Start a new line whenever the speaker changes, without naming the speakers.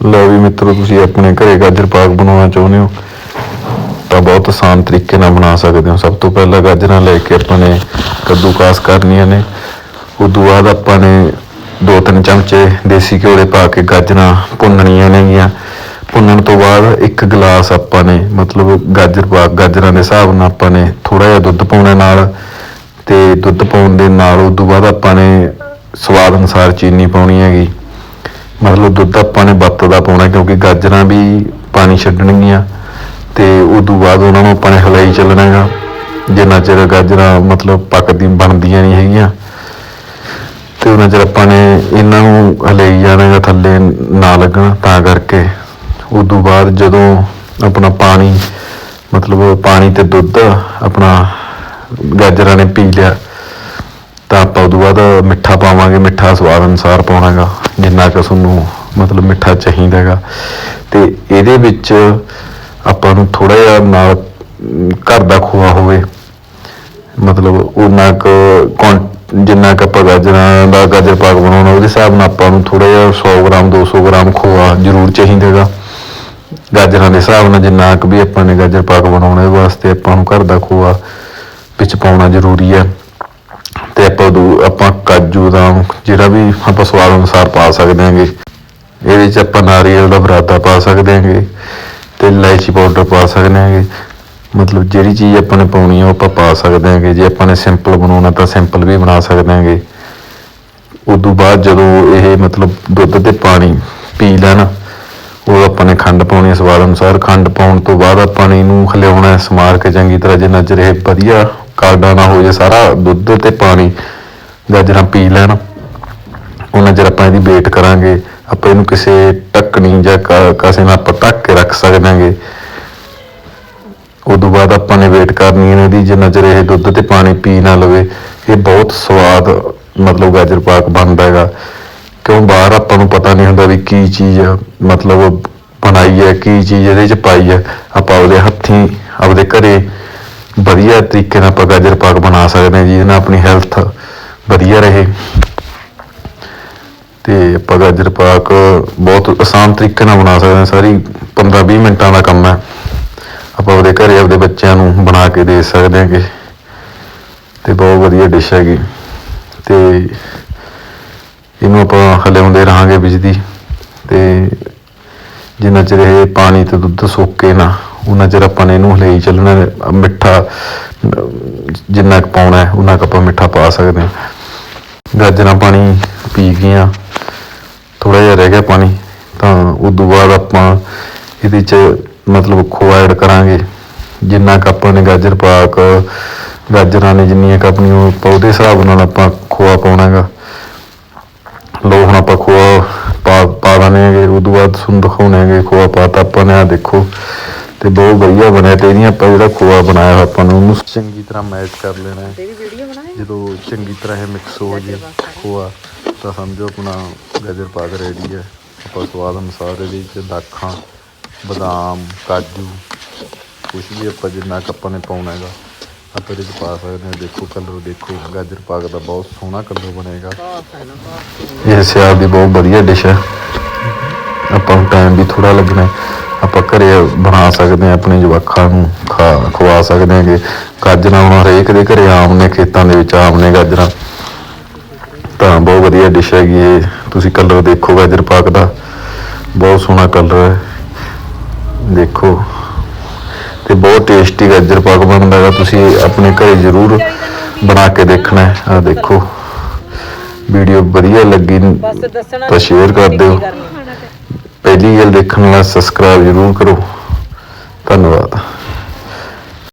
ਲਓ ਵੀ ਮਿੱਤਰੋ, ਤੁਸੀਂ ਆਪਣੇ ਘਰੇ ਗਾਜਰ ਪਾਕ ਬਣਾਉਣਾ ਚਾਹੁੰਦੇ ਹੋ, ਤਾਂ ਬਹੁਤ ਆਸਾਨ ਤਰੀਕੇ ਨਾਲ ਬਣਾ ਸਕਦੇ ਹੋ। ਸਭ ਤੋਂ ਪਹਿਲਾਂ ਗਾਜਰਾਂ ਲੈ ਕੇ ਆਪਾਂ ਨੇ ਕੱਦੂਕਾਸ ਕਰਨੀਆਂ ਨੇ। ਉਦੋਂ ਬਾਅਦ ਆਪਾਂ ਨੇ ਦੋ ਤਿੰਨ ਚਮਚੇ ਦੇਸੀ ਘਿਓ ਦੇ ਪਾ ਕੇ ਗਾਜਰਾਂ ਭੁੰਨਣੀਆਂ ਨੇਗੀਆਂ। ਭੁੰਨਣ ਤੋਂ ਬਾਅਦ ਇੱਕ ਗਲਾਸ ਆਪਾਂ ਨੇ, ਮਤਲਬ ਗਾਜਰ ਪਾਕ, ਗਾਜਰਾਂ ਦੇ ਹਿਸਾਬ ਨਾਲ ਆਪਾਂ ਨੇ ਥੋੜਾ ਜਿਹਾ ਦੁੱਧ ਪਾਉਣਾ ਨਾਲ। ਤੇ ਦੁੱਧ ਪਾਉਣ ਦੇ ਨਾਲ ਉਦੋਂ ਬਾਅਦ ਆਪਾਂ ਨੇ ਸਵਾਦ ਅਨੁਸਾਰ ਚੀਨੀ ਪਾਉਣੀ ਹੈਗੀ। ਮਤਲਬ ਦੁੱਧ ਆਪਾਂ ਨੇ ਵੱਤ ਦਾ ਪਾਉਣਾ ਕਿਉਂਕਿ ਗਾਜਰਾਂ ਵੀ ਪਾਣੀ ਛੱਡਣਗੀਆਂ ਤੇ ਤੋਂ ਬਾਅਦ ਉਹਨਾਂ ਨੂੰ ਆਪਾਂ ਨੇ ਹਲਾਈ ਚੱਲਣਾ ਹੈਗਾ ਜਿੰਨਾ ਚਿਰ ਗਾਜਰਾਂ ਮਤਲਬ ਪੱਕਦੀ ਬਣਦੀਆਂ ਨਹੀਂ ਹੈਗੀਆਂ। ਤੇ ਉਹਨਾਂ ਚਿਰ ਆਪਾਂ ਨੇ ਇਹਨਾਂ ਨੂੰ ਹਲਾਈ ਜਾਣਾ ਹੈਗਾ ਥੱਲੇ ਨਾ ਲੱਗਣ ਤਾਂ ਕਰਕੇ। ਉਦੋਂ ਬਾਅਦ ਜਦੋਂ ਆਪਣਾ ਪਾਣੀ, ਮਤਲਬ ਪਾਣੀ ਤੇ ਦੁੱਧ ਆਪਣਾ ਗਾਜਰਾਂ ਨੇ ਪੀ ਲਿਆ, ਤਾਂ ਆਪਾਂ ਉਦੋਂ ਬਾਅਦ ਮਿੱਠਾ ਪਾਵਾਂਗੇ, ਮਿੱਠਾ ਸਵਾਦ ਅਨੁਸਾਰ ਪਾਉਣਾਗਾ ਜਿੰਨਾ ਕਿ ਤੁਹਾਨੂੰ ਮਤਲਬ ਮਿੱਠਾ ਚਾਹੀਦਾ ਹੈਗਾ ਤੇ ਇਹਦੇ ਵਿੱਚ ਆਪਾਂ ਨੂੰ ਥੋੜਾ ਜਿਹਾ ਨਾਲ ਘਰ ਦਾ ਖੋਆ ਹੋਵੇ। ਮਤਲਬ ਉਹਨਾਂ ਕੁ ਕੁਆਂਟ- ਜਿੰਨਾ ਕੁ ਆਪਾਂ ਗਾਜਰਾਂ ਦਾ ਗਾਜਰ ਪਾਕ ਬਣਾਉਣਾ, ਉਹਦੇ ਹਿਸਾਬ ਨਾਲ ਆਪਾਂ ਨੂੰ ਥੋੜਾ ਜਿਹਾ 100 ਗ੍ਰਾਮ 200 ਗ੍ਰਾਮ ਖੋਆ ਜ਼ਰੂਰ ਚਾਹੀਦਾ ਹੈਗਾ ਗਾਜਰਾਂ ਦੇ ਹਿਸਾਬ ਨਾਲ ਜਿੰਨਾ ਕੁ ਵੀ ਆਪਾਂ ਨੇ ਗਾਜਰ ਪਾਕ ਬਣਾਉਣਾ, ਉਹਦੇ ਵਾਸਤੇ ਆਪਾਂ ਨੂੰ ਘਰ ਦਾ ਖੋਆ ਵਿੱਚ ਪਾਉਣਾ ਜ਼ਰੂਰੀ ਹੈ। ਆਪਾਂ ਉਦੋਂ ਆਪਾਂ ਕਾਜੂ ਦਾ ਜਿਹੜਾ ਵੀ ਆਪਾਂ ਸਵਾਦ ਅਨੁਸਾਰ ਪਾ ਸਕਦੇ ਹਾਂਗੇ। ਇਹਦੇ ਚ ਆਪਾਂ ਨਾਰੀਅਲ ਦਾ ਬਰਾਦਾ ਪਾ ਸਕਦੇ ਹਾਂਗੇ ਤੇ ਇਲਾਇਚੀ ਪਾਊਡਰ ਪਾ ਸਕਦੇ ਹਾਂਗੇ। ਮਤਲਬ ਜਿਹੜੀ ਚੀਜ਼ ਆਪਾਂ ਨੇ ਪਾਉਣੀ ਆ, ਉਹ ਆਪਾਂ ਪਾ ਸਕਦੇ ਹਾਂਗੇ। ਜੇ ਆਪਾਂ ਨੇ ਸਿੰਪਲ ਬਣਾਉਣਾ ਤਾਂ ਸਿੰਪਲ ਵੀ ਬਣਾ ਸਕਦੇ ਹਾਂਗੇ। ਉਦੋਂ ਬਾਅਦ ਜਦੋਂ ਇਹ ਮਤਲਬ ਦੁੱਧ ਤੇ ਪਾਣੀ ਪੀ ਲੈਣ, ਉਹ ਆਪਾਂ ਨੇ ਖੰਡ ਪਾਉਣੀ ਹੈ ਸਵਾਦ ਅਨੁਸਾਰ। ਖੰਡ ਪਾਉਣ ਤੋਂ ਬਾਅਦ ਆਪਾਂ ਨੇ ਇਹਨੂੰ ਖਲਿਆਉਣਾ ਹੈ ਸਮਾਰ ਕੇ ਚੰਗੀ ਤਰ੍ਹਾਂ ਜਿੰਨਾ ਚਿਰ ਇਹ ਵਧੀਆ ਕਾਰਡਾ ਨਾ ਹੋ ਜੇ ਸਾਰਾ ਦੁੱਧ ਤੇ ਪਾਣੀ ਗਾਜਰਾਂ ਪੀ ਲੈਣ ਉਹਨਾਂ ਚਿਰ ਆਪਾਂ ਇਹਦੀ ਵੇਟ ਕਰਾਂਗੇ। ਆਪਾਂ ਇਹਨੂੰ ਕਿਸੇ ਢੱਕਣੀ ਜਾਂ ਕਿਸੇ ਨਾਲ ਆਪਾਂ ਢੱਕ ਕੇ ਰੱਖ ਸਕਦੇ ਉਦੋਂ ਬਾਅਦ ਆਪਾਂ ਨੇ ਵੇਟ ਕਰਨੀ ਹੈ ਇਹਦੀ ਜਿੰਨਾ ਚਿਰ ਇਹ ਦੁੱਧ ਤੇ ਪਾਣੀ ਪੀ ਨਾ ਲਵੇ, ਇਹ ਬਹੁਤ ਸਵਾਦ ਮਤਲਬ ਗਾਜਰ ਪਾਕ ਬਣਦਾ ਹੈਗਾ। ਕਿਉਂ ਬਾਹਰ ਆਪਾਂ ਨੂੰ ਪਤਾ ਨਹੀਂ ਹੁੰਦਾ ਵੀ ਕੀ ਚੀਜ਼ ਮਤਲਬ ਬਣਾਈ ਹੈ, ਕੀ ਚੀਜ਼ ਇਹਦੇ ਚ ਪਾਈ ਹੈ। ਆਪਾਂ ਉਹਦੇ ਹੱਥੀਂ ਆਪਦੇ ਘਰੇ ਵਧੀਆ ਤਰੀਕੇ ਨਾਲ ਆਪਾਂ ਗਾਜਰ ਪਾਕ ਬਣਾ ਸਕਦੇ ਹਾਂ ਜਿਹਦੇ ਨਾਲ ਆਪਣੀ ਹੈਲਥ ਵਧੀਆ ਰਹੇ। ਤੇ ਆਪਾਂ ਗਾਜਰ ਪਾਕ ਬਹੁਤ ਆਸਾਨ ਤਰੀਕੇ ਨਾਲ ਬਣਾ ਸਕਦੇ ਹਾਂ, ਸਾਰੀ 15-20 ਮਿੰਟਾਂ ਦਾ ਕੰਮ ਹੈ। ਆਪਾਂ ਉਹਦੇ ਘਰੇ ਆਪਦੇ ਬੱਚਿਆਂ ਨੂੰ ਬਣਾ ਕੇ ਦੇ ਸਕਦੇ ਹਾਂਗੇ ਤੇ ਬਹੁਤ ਵਧੀਆ ਡਿਸ਼ ਹੈਗੀ। ਤੇ ਇਹਨੂੰ ਆਪਾਂ ਹਲਿਆਉਂਦੇ ਰਹਾਂਗੇ ਬਿਜਲੀ, ਤੇ ਜਿੰਨਾ ਚਿਰ ਇਹ ਪਾਣੀ ਤੇ ਦੁੱਧ ਸੋਕੇ ਨਾ ਉਹਨਾਂ ਚਿਰ ਆਪਾਂ ਨੇ ਇਹਨੂੰ ਹਲਾਈ ਚੱਲਣਾ ਮਿੱਠਾ ਜਿੰਨਾ ਕੁ ਪਾਉਣਾ ਹੈ, ਉਹਨਾਂ ਕੁ ਆਪਾਂ ਮਿੱਠਾ ਪਾ ਸਕਦੇ ਹਾਂ। ਗਾਜਰਾਂ ਪਾਣੀ ਪੀ ਗਈਆਂ ਥੋੜਾ ਜਿਹਾ ਰਹਿ ਗਿਆ ਪਾਣੀ, ਤਾਂ ਉਦੋਂ ਬਾਅਦ ਆਪਾਂ ਇਹਦੇ ਚ ਮਤਲਬ ਖੋਆ ਐਡ ਕਰਾਂਗੇ। ਜਿੰਨਾ ਕੁ ਆਪਾਂ ਨੇ ਗਾਜਰ ਪਾਕ ਗਾਜਰਾਂ ਨੇ ਜਿੰਨੀਆਂ ਕੁ ਆਪਣੀ ਉਹ ਆਪਾਂ ਉਹਦੇ ਹਿਸਾਬ ਨਾਲ ਆਪਾਂ ਖੋਆ ਪਾਉਣਾਗਾ। ਲੋ ਹੁਣ ਆਪਾਂ ਖੋਆ ਪਾ ਪਾ ਦਾਂਗੇ ਤੋਂ ਬਾਅਦ ਤੁਹਾਨੂੰ ਦਿਖਾਉਣਾਂਗੇ ਖੋਆ ਪਾਤਾ ਆਪਾਂ ਨੇ ਆ ਦੇਖੋ। ਤੇ ਬਹੁਤ ਵਧੀਆ ਬਣਿਆ ਤੇ ਇਹਦੀਆਂ ਆਪਾਂ ਜਿਹੜਾ ਖੋਆ ਬਣਾਇਆ ਹੋਇਆ ਆਪਾਂ ਨੂੰ ਉਹਨੂੰ ਚੰਗੀ ਤਰ੍ਹਾਂ ਮੈਚ ਕਰ ਲੈਣਾ ਹੈ।
ਤੇਰੀ ਵੀਡੀਓ ਬਣਾਈ
ਜਦੋਂ ਚੰਗੀ ਤਰ੍ਹਾਂ ਇਹ ਮਿਕਸ ਹੋ ਜੇ ਖੋਆ ਤਾਂ ਸਮਝੋ ਆਪਣਾ ਗਾਜਰ ਪਾਕ ਰੈਡੀ ਹੈ। ਆਪਾਂ ਸਵਾਦ ਅਨੁਸਾਰ ਇਹਦੇ ਵਿੱਚ ਦਾਖਾਂ ਬਦਾਮ ਕਾਜੂ ਕੁਛ ਵੀ ਆਪਾਂ ਜਿੰਨਾ ਕੁ ਆਪਾਂ ਨੇ ਪਾਉਣਾ ਹੈਗਾ ਆਪਾਂ ਇਹਦੇ ਵਿੱਚ ਪਾ ਸਕਦੇ ਹਾਂ। ਦੇਖੋ ਕਲਰ ਦੇਖੋ ਗਾਜਰ ਪਾਕ ਦਾ ਬਹੁਤ ਸੋਹਣਾ ਕਲਰ ਬਣੇਗਾ। ਇਹ ਸਿਆਲ ਦੀ ਬਹੁਤ ਵਧੀਆ ਡਿਸ਼ ਹੈ। ਆਪਾਂ ਨੂੰ ਟਾਈਮ ਵੀ ਥੋੜਾ ਲੱਗਣਾ ਹੈ। ਆਪਾਂ ਘਰੇ ਬਣਾ ਸਕਦੇ ਹਾਂ ਆਪਣੇ ਜਵਾਕਾਂ ਨੂੰ ਖਾ ਖਵਾ ਸਕਦੇ ਹਾਂ ਕਿ ਗਾਜਰਾਂ ਹੁਣ ਹਰੇਕ ਦੇ ਘਰੇ ਆਮ ਨੇ ਖੇਤਾਂ ਦੇ ਵਿੱਚ ਆਮ ਨੇ ਗਾਜਰਾਂ। ਤਾਂ ਬਹੁਤ ਵਧੀਆ ਡਿਸ਼ ਹੈਗੀ ਇਹ। ਤੁਸੀਂ ਕਲਰ ਦੇਖੋ ਗਾਜਰ ਪਾਕ ਦਾ। ਬਹੁਤ ਸੋਹਣਾ ਕਲਰ ਹੈ। ਦੇਖੋ। ਤੇ ਬਹੁਤ ਟੇਸਟੀ ਗਾਜਰ ਪਾਕ ਬਣਦਾ ਹੈਗਾ। ਤੁਸੀਂ ਆਪਣੇ ਘਰੇ ਜ਼ਰੂਰ ਬਣਾ ਕੇ ਦੇਖਣਾ ਹੈ। ਆ ਦੇਖੋ। ਵੀਡੀਓ ਵਧੀਆ ਲੱਗੀ। ਤਾਂ ਸ਼ੇਅਰ ਕਰ ਦਿਓ। ਪਹਿਲੀ ਗੱਲ ਦੇਖਣ ਵਾਲਾ ਸਬਸਕ੍ਰਾਈਬ ਜ਼ਰੂਰ ਕਰੋ। ਧੰਨਵਾਦ।